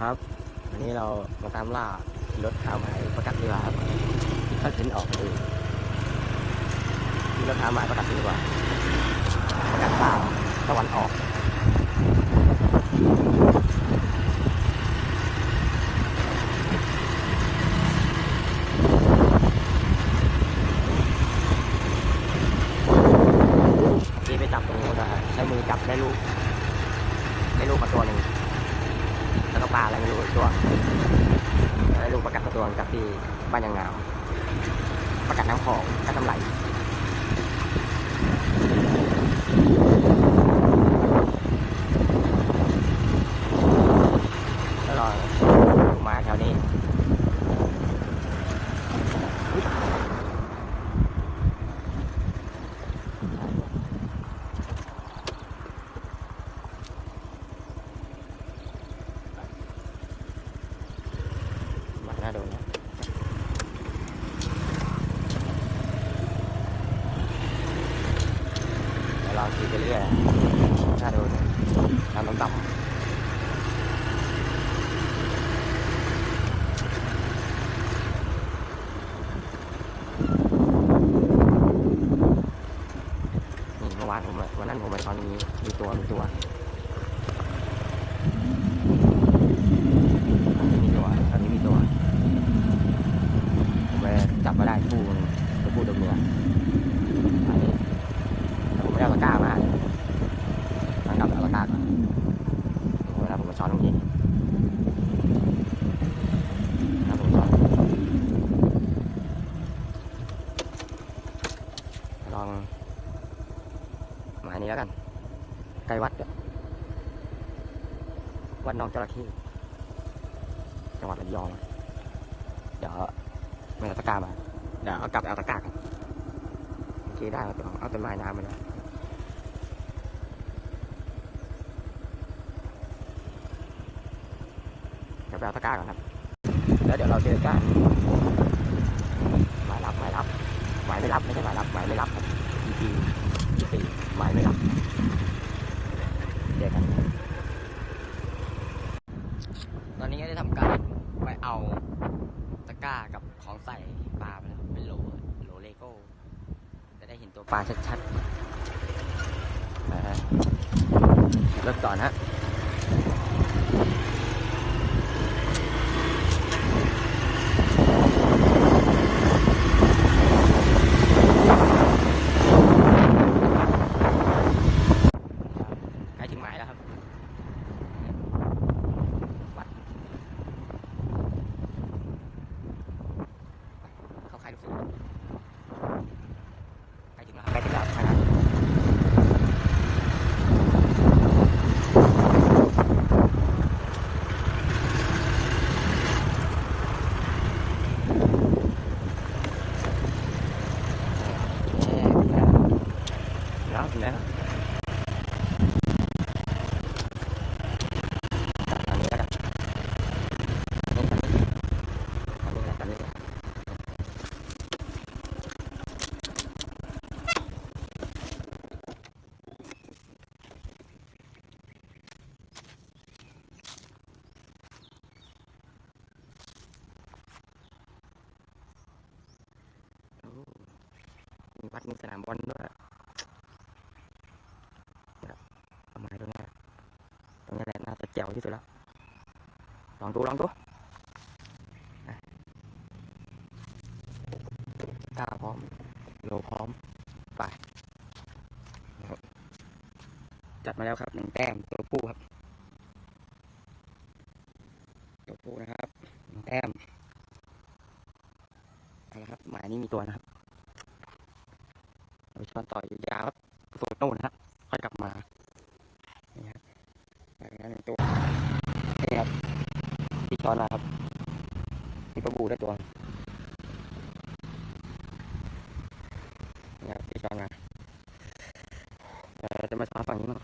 ครับ วันนี้เรามาตามล่ารถขาวใหม่ประกาศดีกว่าครับถ้าเห็นออกมาดูขี่รถขาวหม่ประกาศดีกว่าประกาศตาวตะวันออก ที่ไปจับตรงนู้นนะฮะใช้มือจับได้ลูก ได้ลูกมาตัวหนึ่งแล้วก็ปลาอะไรไม่รู้อีกตัวได้ลูกประกัดมาตั วนกับที่บ้านยางงาม ประกาศน้ำของกระทำไหลแล้วรอมาแถวนี้อุ๊ยมาหน้าโดนนะเดี๋ยวลองขี่ ไปเรื่อยถ้าโดนนะน้ำต่ำนี่เมื่อวานผมวันนั้นผมไปตอนนี้มีตัวมีตัวมีตัวตอนนี้มีตัวผมไปจับมาได้คู่หนึ่งตัวผู้ตัวเมียอันนี้แต่ผมไม่ได้เอาตะกร้ามาทางกลับเอาตะกร้าก่อนเวลาผมมาช้อนตรงนี้นะผมช้อน ลองหมายนี้แล้วกันใกล้วัดด้วยวัดหนองจระเข้จังหวัดระยอง เดี๋ยวไม่เอาตะกร้ามา เดี๋ยวเอากลับเอาตะกร้ากันโอเคได้เอาต้นเอาต้นไม้น้ำมาเลยเดี๋ยวไปเอาตะกร้าก่อนครับ แล้วเดี๋ยวเราเจอกันหมายรับหมายรับหมาย ไม่รับไม่ใช่หมายรับหมายไม่รับครับ EP ที่สี่หมายไม่รับเจอกันตอนนี้ก็ได้ทำการไปเอาตะกร้ากับของใส่ปลาไปแล้วเป็นโหลโหลเลโก้จะได้เห็นตัวปลาชัดๆนะฮะรถก่อนฮะใกล้ถึงหมายแล้วครับวัดเข้าค่ายลูกเสือใกล้ถึงแล้วครับใกล้ถึงแล้วนะครับ แล้วถึงแล้ว แหละน่าจะเจ๋วที่สุดแล้ว ลองดูลองดูอ่าพร้อมโลพร้อม ไป จัดมาแล้วครับหนึ่งแต้มตัวผู้ครับ ตัวผู้นะครับหนึ่งแต้มเอาละครับหมายนี้มีตัวนะครับเราช้อนต่อยยาวๆตัวโน่นนะครับมา นี่ครับไปแล้วหนึ่งตัว นี่ครับที่ช้อนมาครับมีปลา บูได้ตัวนี่ครับที่ช้อนมาจะมาช้อนฝั่งนี้มั้ง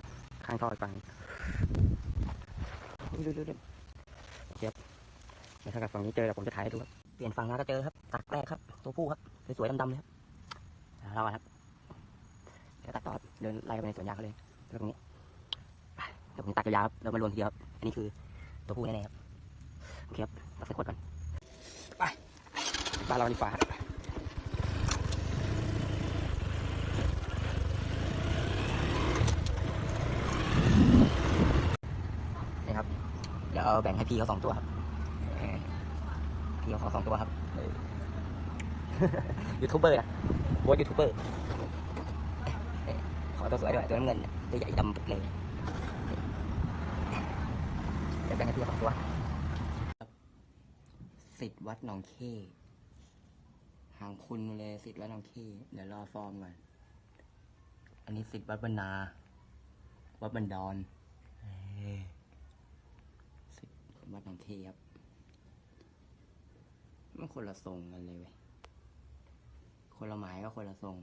ข้างท่ออีกฝั่งดูดูดูเทียบเดี๋ยวถ้ากับฝั่งนี้เจอเดี๋ยวผมจะถ่ายให้ดูครับ เปลี่ยนฝั่งมาก็เจอครับ ตักแรกครับ ตัวผู้ครับ สวยๆดำๆเลยครับอ่าเราอครับ เดี๋ยวตัดต่อเดินไล่ไปในสวนยางเขาเลยแล้วตรงนี้เดี๋ยวผมตัดยาวๆครับแล้วมารวมทีเดียวครับ อันนี้คือตัวผู้แน่ๆครับ โอเคครับ ตักใส่ขวดก่อน ไปบ้านเราดีกว่านี่ครับ เดี๋ยวเอาแบ่งให้พี่เขาสองตัวครับพี่เขาสองตัวครับยูทูบเบอร์นะโบสยูทูบเบอร์ขอตัวสวยด้วยตัวน้ำเงินตัวใหญ่ดำปึ๊กเลยเดี๋ยวแบ่งให้พี่เขาสองตัว สิทธิ์วัดหนองเข้หางคุณมาเลยสิทธิ์วัดหนองเข้เดี๋ยวรอฟอร์มก่อน อันนี้สิทธิ์วัดบรรนาวัดบรรดอนสิทธิ์วัดหนองเข้ครับมันคนละทรงกันเลยเว้ยคนละหมายก็คนละทรง